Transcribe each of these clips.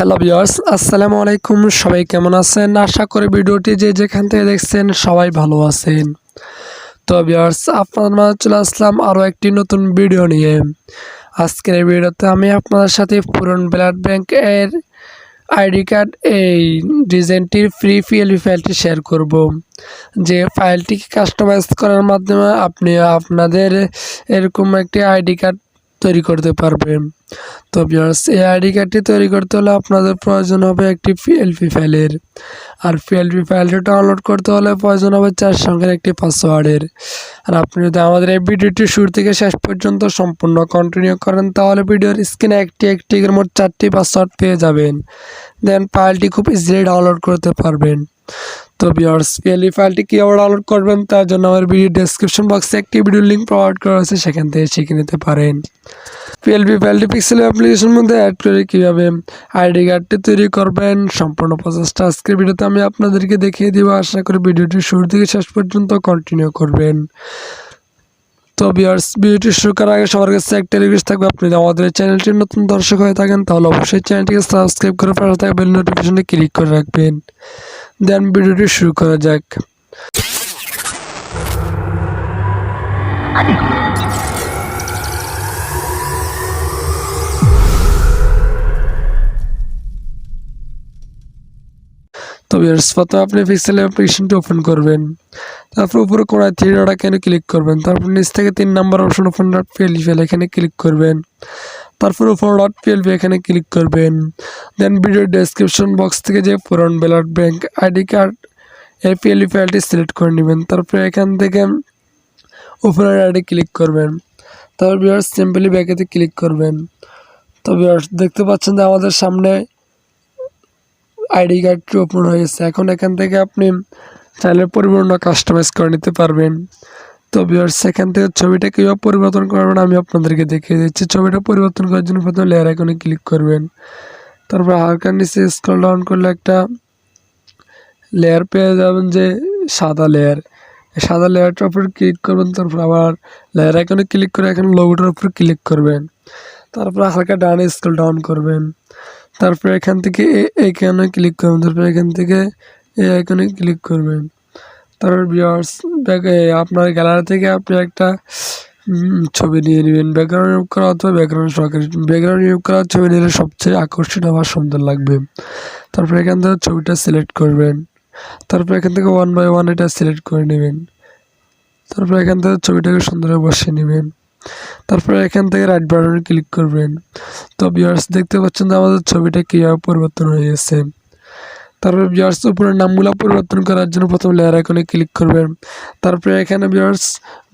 Hello viewers, আসসালামু আলাইকুম। সবাই কেমন আছেন? আশা করি ভিডিওটি যে যেখান থেকে দেখছেন সবাই ভালো আছেন। তো ভিউয়ার্স, আপনাদের মাঝে চলে আসলাম আরও একটি নতুন ভিডিও নিয়ে। আজকের এই ভিডিওতে আমি আপনাদের সাথে পুরন ব্লাড ব্যাংক এর আইডি কার্ড এই ডিজাইনটির ফ্রি পিএলপি ফাইলটি শেয়ার করব। যে ফাইলটিকে কাস্টমাইজ করার মাধ্যমে আপনি আপনাদের এরকম একটি আইডি কার্ড তৈরি করতে পারবেন তো ভিউয়ার্স এই আইডি কার্ডটি তৈরি করতে হলে আপনাদের প্রয়োজন হবে একটি পিএলপি ফাইলের আর পিএলপি ফাইলটা ডাউনলোড করতে হলে প্রয়োজন হবে চার সংখ্যার একটি পাসওয়ার্ডের আর আপনি যদি আমাদের এই ভিডিওটি শুরু থেকে শেষ পর্যন্ত সম্পূর্ণ কন্টিনিউ করেন, তাহলে ভিডিওর স্ক্রিনে একটি একটি মোট চারটি পাসওয়ার্ড পেয়ে যাবেন। দেন ফাইলটি খুব ইজিলি ডাউনলোড করতে পারবেন। তো ভিউয়ার্স পিএলপি ফাইলটি কীভাবে ডাউনলোড করবেন তার জন্য আমার ভিডিও ডেসক্রিপশন বক্সে একটি ভিডিও লিঙ্ক প্রোভাইড করা আছে, সেখান থেকে শিখে নিতে পারেন। পিএলপি ফাইলটি পিক্সেল অ্যাপ্লিকেশনের মধ্যে অ্যাড করে কীভাবে আইডি কার্ডটি তৈরি করবেন, সম্পূর্ণ প্রসেসটা আজকের ভিডিওতে আমি আপনাদেরকে দেখিয়ে দিব। আশা করি ভিডিওটি শুরু থেকে শেষ পর্যন্ত কন্টিনিউ করবেন। তো ভিউয়ার্স ভিডিওটি শুরু করার আগে সবার কাছে একটা রিকোয়েস্ট থাকবে, আপনি যদি আমাদের চ্যানেলটির নতুন দর্শক হয়ে থাকেন, তাহলে অবশ্যই চ্যানেলটিকে সাবস্ক্রাইব করে পাশে থাকা বেল ক্লিক করে রাখবেন। দেন ভিডিওটি শুরু করা যাক। তো ভিউয়ার্স প্রথমে আপনি পিক্সেল অ্যাপ্লিকেশনটি ওপেন করবেন। তারপর উপরে কোনায় থ্রি ডট এখানে ক্লিক করবেন? তারপর নিচ থেকে তিন number option open dot file এখানে ক্লিক করবেন। তারপর ডট পিএলপি এখানে ক্লিক করবেন। দেন ভিডিও ডেসক্রিপশন বক্স থেকে যে Puran blood bank ID card এই পিএলপি ফাইলটি সিলেক্ট করে নেবেন। তারপর এখান থেকে উপরের আইডি ক্লিক করবেন। তারপর ভিউয়ার্স সিম্পলি ব্যাকেতে ক্লিক করবেন। তো ভিউয়ার্স দেখতে পাচ্ছেন যে আমাদের সামনে আইডি কার্ডটি ওপেন হয়েছে এখন এখান থেকে আপনি চাইলে পরিপূর্ণ কাস্টমাইজ করে নিতে পারবেন। তো ভিউয়ার্স সেখান থেকে ছবিটা কীভাবে পরিবর্তন করবেন আমি আপনাদেরকে দেখিয়ে দিচ্ছি। ছবিটা পরিবর্তন করার জন্য প্রথমে লেয়ার আইকনে ক্লিক করবেন। তারপর হালকা নিচে স্ক্রল ডাউন করলে একটা লেয়ার পেয়ে যাবেন যে সাদা লেয়ার সাদা লেয়ারটার উপর ক্লিক করবেন, তারপর আবার লেয়ার আইকনে ক্লিক করে এখন লোগোটার উপর ক্লিক করবেন। তারপর হালকা ডানে স্ক্রল ডাউন করবেন। তারপর এখান থেকে এইখানে ক্লিক করবেন। তারপর এখান থেকে এই আইকনে ক্লিক করবেন। তারপর ভিউয়ার্স আপনার গ্যালারি থেকে আপনি একটা ছবি নিয়ে নেবেন। ব্যাকগ্রাউন্ড ইউজ করা অথবা ব্যাকগ্রাউন্ড সহকারে ব্যাকগ্রাউন্ড ইউজ করা ছবি নিলে সবচেয়ে আকর্ষণীয় বা সুন্দর লাগবে। তারপর এখান থেকে ছবিটা সিলেক্ট করবেন। তারপর এখান থেকে ওয়ান বাই ওয়ান এটা সিলেক্ট করে নেবেন। তারপর এখান থেকে ছবিটাকে সুন্দরভাবে বসিয়ে নেবেন। তারপরে এখান থেকে রাইট বাটনে ক্লিক করবেন। তো ভিউয়ার্স দেখতে পাচ্ছেন যে আমাদের ছবিটা কীভাবে পরিবর্তন হয়ে গেছে। তারপরে ভিউয়ার্স উপরে নামগুলো পরিবর্তন করার জন্য প্রথম লেয়ার আইকনে ক্লিক করবেন। তারপরে এখানে ভিউয়ার্স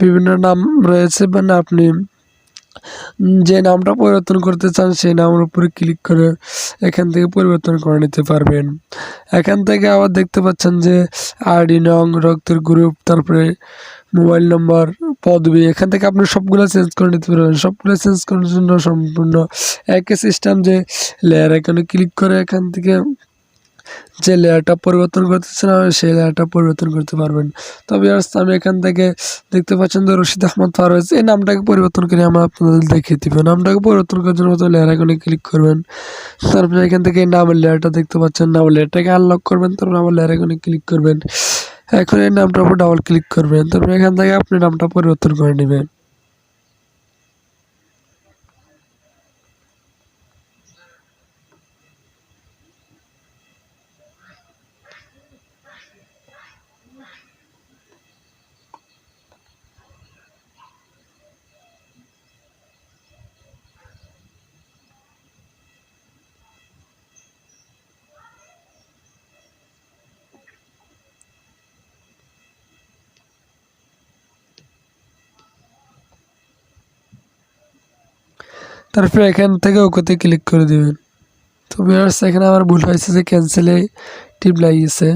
বিভিন্ন নাম রয়েছে মানে আপনি যে নামটা পরিবর্তন করতে চান সেই নামের উপরে ক্লিক করে এখান থেকে পরিবর্তন করে নিতে পারবেন। এখান থেকে আবার দেখতে পাচ্ছেন যে আইডি, নং, রক্তের গ্রুপ তারপরে মোবাইল নম্বর পদবি, এখান থেকে আপনি সবগুলো চেঞ্জ করে নিতে পারবেন। সবগুলো চেঞ্জ করার জন্য সম্পূর্ণ একই সিস্টেম যে লেয়ার এখানে ক্লিক করে এখান থেকে যে লেয়ারটা পরিবর্তন করতেছেন সেই লেয়ারটা পরিবর্তন করতে পারবেন। তবে আমি এখান থেকে দেখতে পাচ্ছেন যে রশিদ আহমদ ফারোজ, এই নামটাকে পরিবর্তন করে আমরা আপনাদের দেখিয়ে দিব। নামটাকে পরিবর্তন করার জন্য প্রথমে লেয়ার এখানে ক্লিক করবেন। তারপরে এখান থেকে এই নামের লেয়ারটা দেখতে পাচ্ছেন। নামের লেয়ারটাকে আনলক করবেন, তারপর আমার লেয়ার এখানে ক্লিক করবেন। এখন এই নামটার উপর ডাবল ক্লিক করবেন। তারপর এখান থেকে আপনি নামটা পরিবর্তন করে নেবেন। তারপরে এখান থেকে ওকেতে ক্লিক করে দেবেন। তো বিয়ার্স এখানে আমার ভুল হয়েছে যে ক্যান্সেলে টিপ লাগিয়েছে।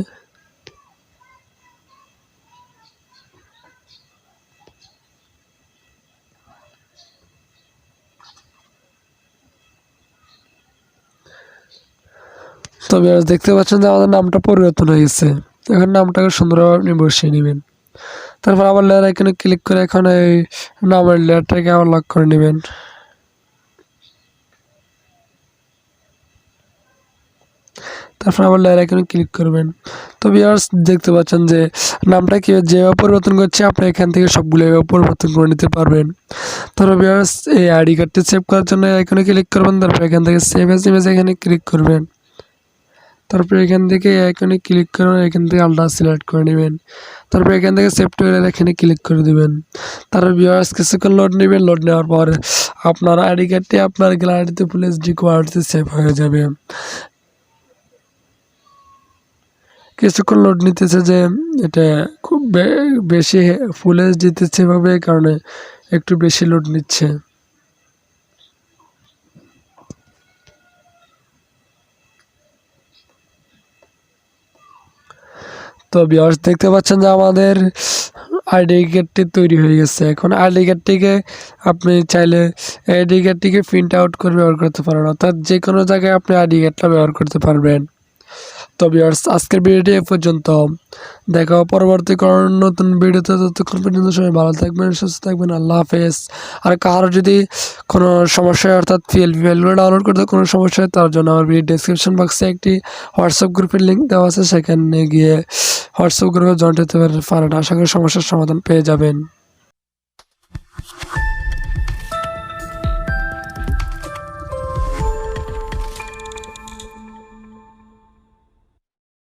তো বিয়ার্স দেখতে পাচ্ছেন যে আমাদের নামটা পরিবর্তন হয়ে গেছে। এখন নামটাকে সুন্দরভাবে আপনি বসিয়ে নেবেন। তারপর আবার লেয়ার এখানে ক্লিক করে এখন এই নামের লেয়ারটাকে আবার লক করে নেবেন। তারপর আবার লেয়ার আইকনে ক্লিক করবেন। তো ভিউয়ার্স দেখতে পাচ্ছেন যে নামটা কি, যেভাবে পরিবর্তন করছে, আপনি এখান থেকে সবগুলো এভাবে পরিবর্তন করে নিতে পারবেন। তারপর ভিউয়ার্স এই আইডি কার্ডটি সেভ করার জন্য আইকনে ক্লিক করবেন, তারপর এখান থেকে সেভ এস ইমেজ এখানে ক্লিক করবেন। তারপর এখান থেকে আইকনে ক্লিক করে এখান থেকে আলট্রা সিলেক্ট করে নেবেন। তারপর এখান থেকে সেভ টু এখানে ক্লিক করে দেবেন। তারপর ভিউয়ার্স কিছুক্ষণ লোড নেবেন লোড নেওয়ার পর আপনার আইডি কার্ডটি আপনার গ্যালারিতে ফুল এইচডি কোয়ালিটিতে সেভ হয়ে যাবে। কিছুক্ষণ লোড নিতেছে যে এটা খুব বেশি ফুল এইচডিতে সেভ হবে কারণে একটু বেশি লোড নিচ্ছে। তো ভিউয়ার্স দেখতে পাচ্ছেন যে আমাদের আইডি কার্ডটি তৈরি হয়ে গেছে। এখন আইডি কার্ডটিকে আপনি চাইলে আইডি কার্ডটিকে প্রিন্ট আউট করে ব্যবহার করতে পারেন, অর্থাৎ যে কোনো জায়গায় আপনি আইডি কার্ডটা ব্যবহার করতে পারবেন। তো আজকের ভিডিওটি এ পর্যন্ত। দেখা পরবর্তী কোনো নতুন ভিডিওতে। ততক্ষণ পর্যন্ত সবাই ভালো থাকবেন, সুস্থ থাকবেন। আল্লাহ হাফেজ। আর কারও যদি কোনো সমস্যা অর্থাৎ পিএলপি ফাইলগুলো ডাউনলোড করতে কোনো সমস্যা হয়, তার জন্য আমার ভিডিও ডিসক্রিপশন বক্সে একটি হোয়াটসঅ্যাপ গ্রুপের লিঙ্ক দেওয়া আছে। সেখানে গিয়ে হোয়াটসঅ্যাপ গ্রুপে জয়েন্ট হতে পারেন। আশা করি সমস্যার সমাধান পেয়ে যাবেন।